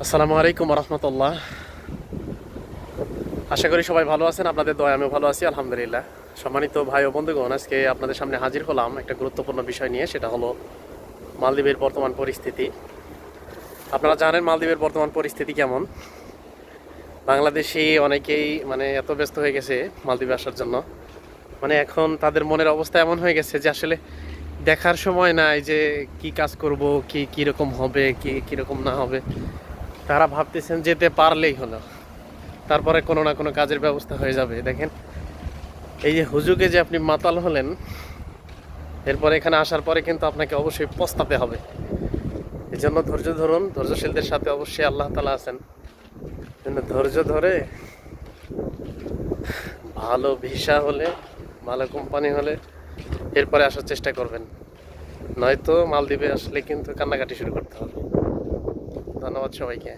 আসসালামু আলাইকুম রহমতুল্লাহ। আশা করি সবাই ভালো আছেন, আপনাদের দয়া আমিও ভালো আছি, আলহামদুলিল্লাহ। সম্মানিত ভাই ও বন্ধুগণ, আজকে আপনাদের সামনে হাজির হলাম একটা গুরুত্বপূর্ণ বিষয় নিয়ে, সেটা হলো মালদ্বীপের বর্তমান পরিস্থিতি। আপনারা জানেন মালদ্বীপের বর্তমান পরিস্থিতি কেমন? বাংলাদেশি অনেকেই মানে এত ব্যস্ত হয়ে গেছে মালদ্বীপে আসার জন্য। মানে এখন তাদের মনের অবস্থা এমন হয়ে গেছে যে আসলে দেখার সময় নাই যে কি কাজ করব, কি কীরকম হবে, কি কীরকম না হবে। তারা ভাবতেছেন যেতে পারলেই হলো। তারপরে কোনো না কোনো কাজের ব্যবস্থা হয়ে যাবে, দেখেন। এই যে হুজুকে যে আপনি মাতাল হলেন, এরপরে এখানে আসার পরে কিন্তু আপনাকে অবশ্যই পস্তাতে হবে। এই জন্য ধৈর্য ধরুন, ধৈর্যশীলদের সাথে অবশ্যই আল্লাহ তালা আছেন। ধৈর্য ধরে ভালো ভিসা হলে, ভালো কোম্পানি হলে এরপরে আসার চেষ্টা করবেন। নয়তো মালদ্বীপে আসলে কিন্তু কান্নাকাটি শুরু করতে হবে। ধন্যবাদ সবাইকে।